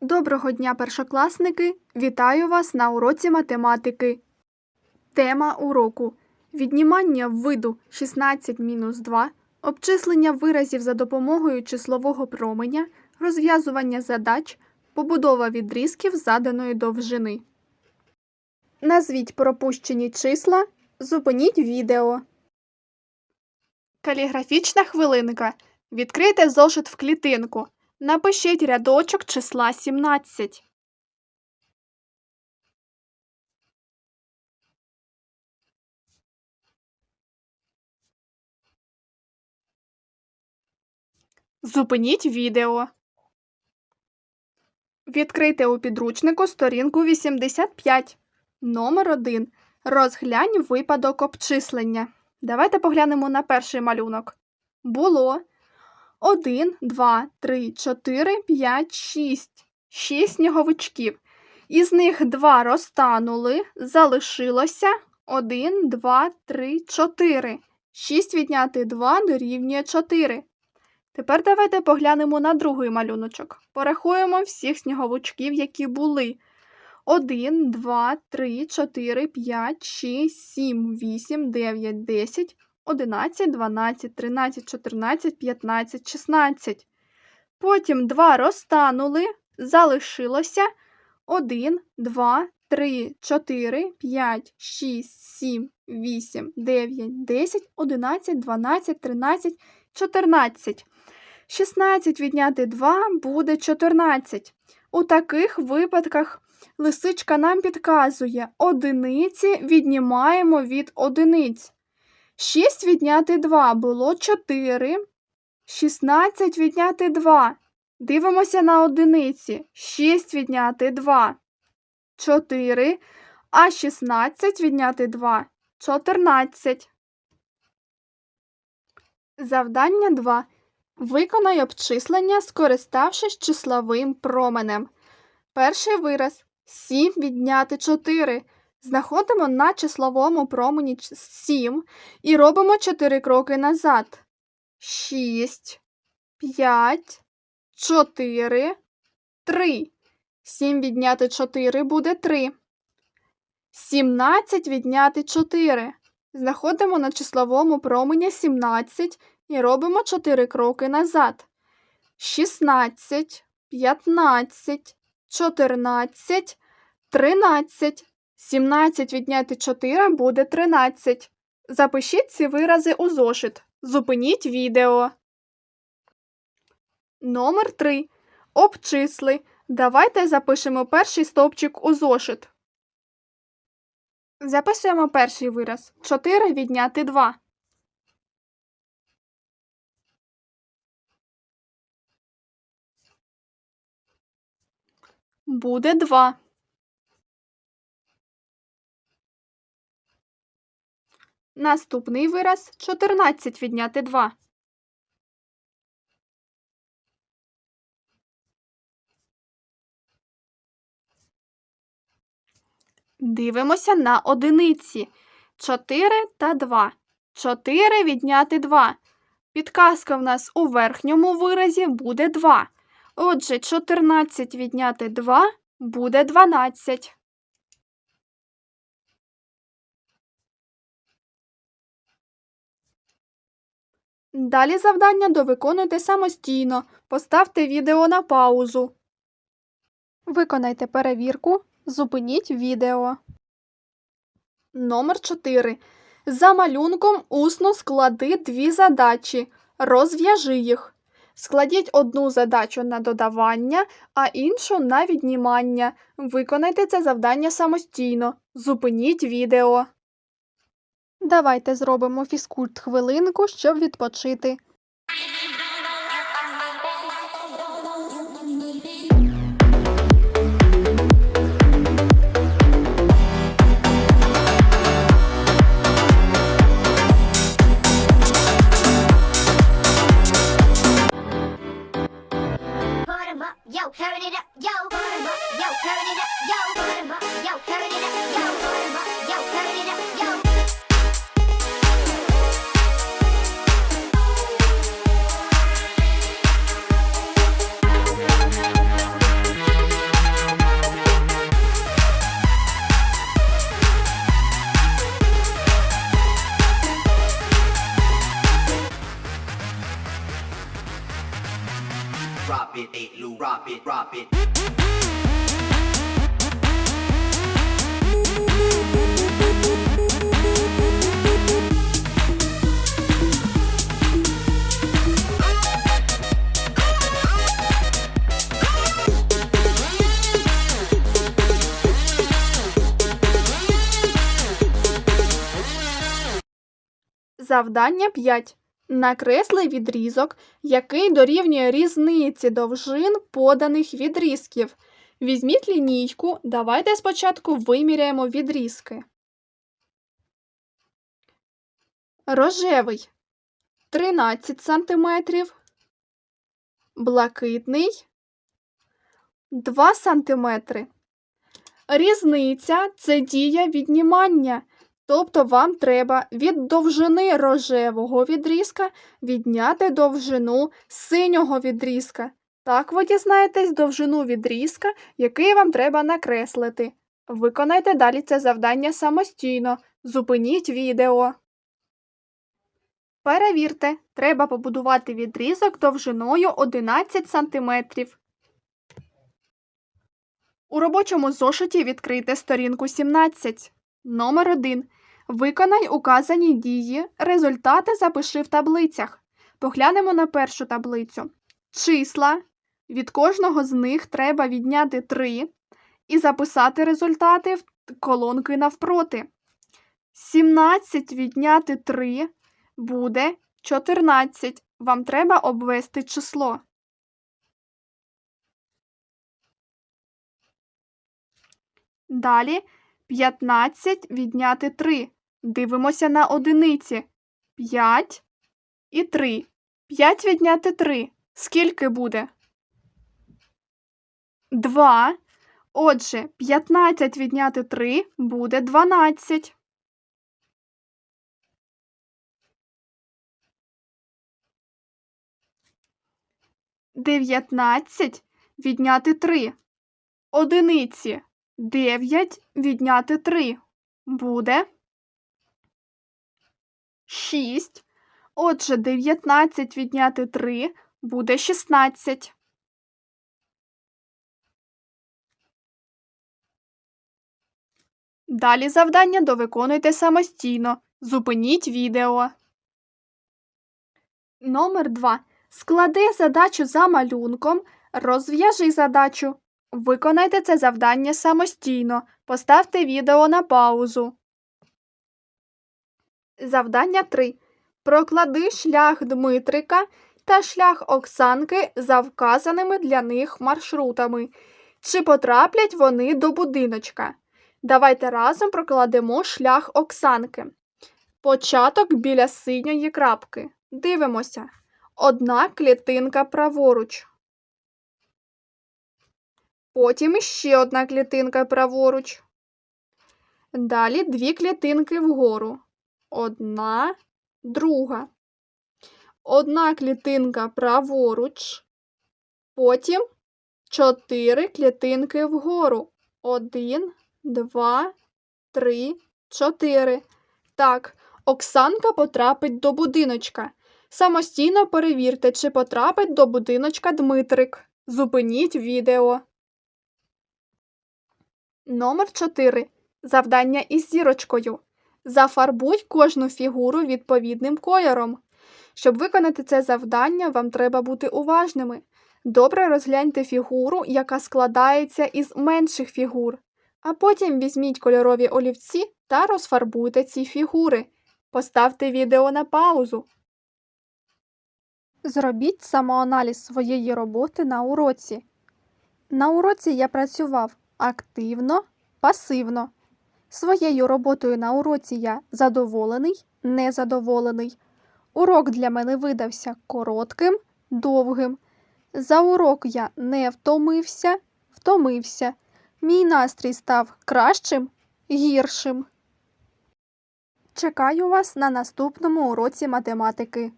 Доброго дня, першокласники! Вітаю вас на уроці математики. Тема уроку віднімання виду 16-2, обчислення виразів за допомогою числового променя, розв'язування задач, побудова відрізків заданої довжини. Назвіть пропущені числа, зупиніть відео. Каліграфічна хвилинка. Відкрийте зошит в клітинку. Напишіть рядочок числа 17. Зупиніть відео. Відкрийте у підручнику сторінку 85. Номер 1. Розглянь випадок обчислення. Давайте поглянемо на перший малюнок. Було 1, 2, 3, 4, 5, 6. 6 сніговичків. Із них 2 розтанули, залишилося 1, 2, 3, 4. 6 відняти 2 дорівнює 4. Тепер давайте поглянемо на другий малюночок. Порахуємо всіх сніговичків, які були. 1, 2, 3, 4, 5, 6, 7, 8, 9, 10, 11, 12, 13, 14, 15, 16. Потім 2 розтанули, залишилося 1, 2, 3, 4, 5, 6, 7, 8, 9, 10, 11, 12, 13, 14. 16 відняти 2 буде 14. У таких випадках лисичка нам підказує одиниці віднімаємо від одиниць. 6 відняти 2 було 4. 16 відняти 2. Дивимося на одиниці. 6 відняти 2. 4. А 16 відняти 2. 14. Завдання 2. Виконай обчислення, скориставшись числовим променем. Перший вираз 7 відняти 4. Знаходимо на числовому промені 7 і робимо 4 кроки назад. 6, 5, 4, 3. 7 відняти 4 буде 3. 17 відняти 4. Знаходимо на числовому промені 17 і робимо 4 кроки назад. 16, 15, 14, 13. 17 відняти 4 буде 13. Запишіть ці вирази у зошит. Зупиніть відео. Номер 3. Обчисли. Давайте запишемо перший стовпчик у зошит. Записуємо перший вираз. 4 відняти 2. Буде 2. Наступний вираз 14 відняти 2. Дивимося на одиниці. 4 та 2. 4 відняти 2. Підказка в нас у верхньому виразі буде 2. Отже, 14 відняти 2 буде 12. Далі завдання довиконуйте самостійно. Поставте відео на паузу. Виконайте перевірку. Зупиніть відео. Номер 4. За малюнком усно склади дві задачі. Розв'яжи їх. Складіть одну задачу на додавання, а іншу на віднімання. Виконайте це завдання самостійно. Зупиніть відео. Давайте зробимо фізкульт хвилинку, щоб відпочити. Завдання 5. Накресли відрізок, який дорівнює різниці довжин поданих відрізків. Візьміть лінійку, давайте спочатку виміряємо відрізки. Рожевий 13 см, блакитний 2 см. Різниця це дія віднімання. Тобто вам треба від довжини рожевого відрізка відняти довжину синього відрізка. Так ви дізнаєтесь довжину відрізка, який вам треба накреслити. Виконайте далі це завдання самостійно. Зупиніть відео. Перевірте, треба побудувати відрізок довжиною 11 см. У робочому зошиті відкрийте сторінку 17. Номер 1. Виконай указані дії. Результати запиши в таблицях. Поглянемо на першу таблицю. Числа. Від кожного з них треба відняти 3 і записати результати в колонки навпроти. 17 відняти 3 буде 14. Вам треба обвести число. Далі 15 відняти 3. Дивимося на одиниці. 5 і 3. 5 відняти 3. Скільки буде? 2. Отже, 15 відняти 3 буде 12. Дев'ятнадцять відняти 3. Одиниці. 9 відняти 3 буде 6. Отже, 19 відняти 3 буде 16. Далі завдання довиконуйте самостійно. Зупиніть відео. Номер 2. Склади задачу за малюнком. Розв'яжи задачу. Виконайте це завдання самостійно. Поставте відео на паузу. Завдання 3. Проклади шлях Дмитрика та шлях Оксанки за вказаними для них маршрутами. Чи потраплять вони до будиночка? Давайте разом прокладемо шлях Оксанки. Початок біля синьої крапки. Дивимося. Одна клітинка праворуч. Потім іще одна клітинка праворуч. Далі дві клітинки вгору. Одна, друга. Одна клітинка праворуч. Потім чотири клітинки вгору. Один, два, три, чотири. Так, Оксанка потрапить до будиночка. Самостійно перевірте, чи потрапить до будиночка Дмитрик. Зупиніть відео. Номер 4. Завдання із зірочкою. Зафарбуй кожну фігуру відповідним кольором. Щоб виконати це завдання, вам треба бути уважними. Добре розгляньте фігуру, яка складається із менших фігур, а потім візьміть кольорові олівці та розфарбуйте ці фігури. Поставте відео на паузу. Зробіть самоаналіз своєї роботи на уроці. На уроці я працював активно, пасивно. Своєю роботою на уроці я задоволений, незадоволений. Урок для мене видався коротким, довгим. За урок я не втомився, втомився. Мій настрій став кращим, гіршим. Чекаю вас на наступному уроці математики.